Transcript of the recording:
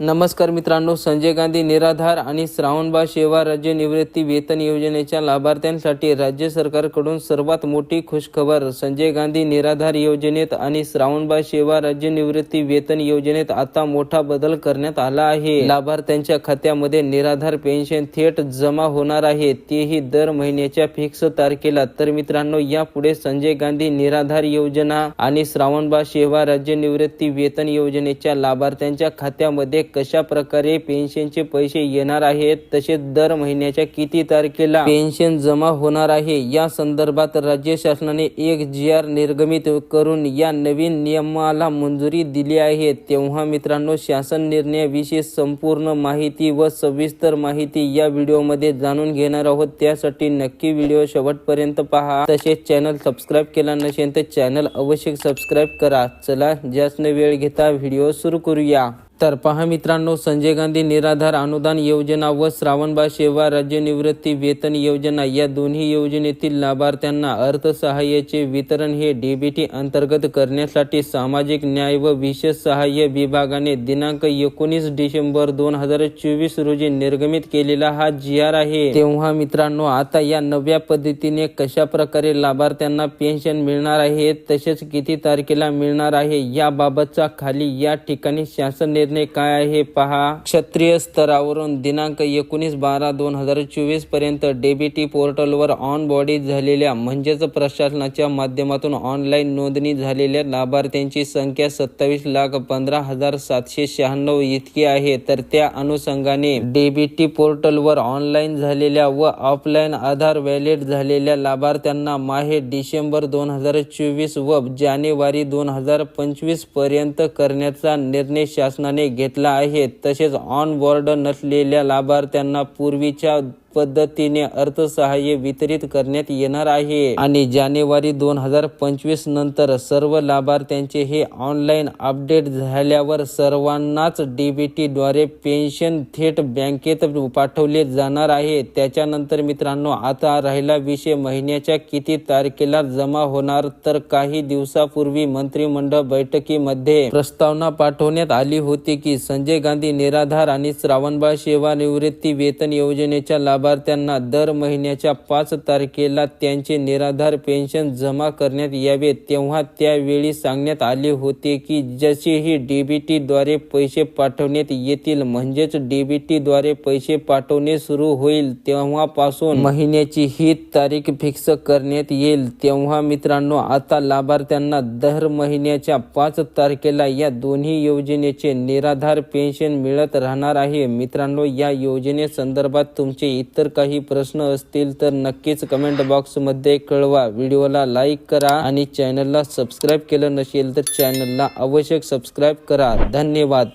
नमस्कार मित्रांनो संजय गांधी निराधार आणि श्रावणबाळ सेवा राज्य निवृत्ती वेतन योजनेच्या लाभार्थ्यांसाठी राज्य सरकारकडून सर्वात मोठी खुशखबर संजय गांधी निराधार योजनेत आणि श्रावणबाळ सेवा राज्य निवृत्ती वेतन योजनेत आता मोठा बदल करण्यात आला आहे. लाभार्थ्यांच्या खात्यामध्ये निराधार पेन्शन थेट जमा होणार आहे. तेही दर महिन्याच्या फिक्स तारखेला. तर मित्रांनो यापुढे संजय गांधी निराधार योजना आणि श्रावणबाळ सेवा राज्य निवृत्ती वेतन योजनेच्या लाभार्थ्यांच्या खात्यामध्ये कशा प्रकारे पेन्शनचे पैसे येणार आहेत तसेच दर महिन्याच्या किती तारखेला पेन्शन जमा होणार आहे या संदर्भात राज्य शासनाने एक जी आर निर्गमित करून या नवीन नियमाला मंजुरी दिली आहे. तेव्हा मित्रांनो शासन निर्णयाविषयी संपूर्ण माहिती व सविस्तर माहिती या व्हिडिओमध्ये जाणून घेणार आहोत. त्यासाठी नक्की व्हिडिओ शेवटपर्यंत पहा. तसेच चॅनल सबस्क्राईब केला नसेल तर चॅनल अवश्य सबस्क्राईब करा. चला जास्त वेळ घेता व्हिडिओ सुरू करूया. तर पहा मित्रांनो संजय गांधी निराधार अनुदान योजना व श्रावणबाळ सेवा राज्य निवृत्ती वेतन योजना या दोन्ही योजनेतील लाभार्थ्यांना अर्थसहाय्याचे वितरण हे डीबीटी अंतर्गत करण्यासाठी सामाजिक न्याय व विशेष सहाय्य विभागाने दिनांक एकोणीस डिसेंबर दोन हजार चोवीस रोजी निर्गमित केलेला हा जी आर आहे. तेव्हा मित्रांनो आता या नव्या पद्धतीने कशा प्रकारे लाभार्थ्यांना पेन्शन मिळणार आहे तसेच किती तारखेला मिळणार आहे याबाबतचा खाली या ठिकाणी शासन योजने काय आहे पहा. क्षत्रिय स्तरावरून दिनांक एकोणीस बारा दोन हजार चोवीसपर्यंत डेबीटी पोर्टलवर ऑन बॉडी झालेल्या म्हणजेच प्रशासनाच्या माध्यमातून ऑनलाईन नोंदणी झालेल्या लाभार्थ्यांची संख्या सत्तावीस लाख पंधरा हजार सातशे शहाण्णव इतकी आहे. तर त्या अनुषंगाने डेबीटी पोर्टलवर ऑनलाईन झालेल्या व ऑफलाईन आधार व्हॅलिड झालेल्या लाभार्थ्यांना माहे डिसेंबर दोन हजार चोवीस व जानेवारी दोन हजार पंचवीसपर्यंत करण्याचा निर्णय शासनाने घेतला आहे तसेच ऑन बोर्ड नसलेल्या लाभार्थ्यांना पूर्वीच्या पद्धतीने अर्थसहाय्य वितरित करण्यात येणार आहे. आणि जानेवारी दोन हजार पंचवीस नंतर सर्व लाभार्थ्यांचे हे ऑनलाईन अपडेट झाल्यावर सर्वांनाच डीबीटी द्वारे पेन्शन थेट बँकेत पाठवले जाणार आहे. त्याच्यानंतर मित्रांनो आता राहिला विषय. महिन्याच्या किती तारखेला जमा होणार तर काही दिवसापूर्वी मंत्रिमंडळ बैठकीमध्ये प्रस्तावना पाठवण्यात आली होती की संजय गांधी निराधार आणि श्रावणबाळ सेवा निवृत्ती वेतन योजनेच्या लाभार्थ्यांना दर महिन्याच्या पाच तारखेला त्यांचे निराधार पेन्शन जमा करण्यात यावे तेव्हा त्यावेळी सांगण्यात आले होते की जसेही डीबीटीद्वारे पैसे पाठवण्यात येतील म्हणजेच डीबीटीद्वारे पैसे पाठवणे सुरू होईल तेव्हापासून महिन्याची ही तारीख फिक्स करण्यात येईल. तेव्हा मित्रांनो आता लाभार्थ्यांना दर महिन्याच्या पाच तारखेला या दोन्ही योजनेचे निराधार पेन्शन मिळत राहणार आहे. मित्रांनो या योजनेसंदर्भात तुमचे इतर काही प्रश्न असतील तर नक्कीच कमेंट बॉक्समध्ये कळवा. व्हिडिओला लाईक करा आणि चॅनलला सबस्क्राईब केलं नसेल तर चॅनलला आवश्यक सबस्क्राईब करा. धन्यवाद.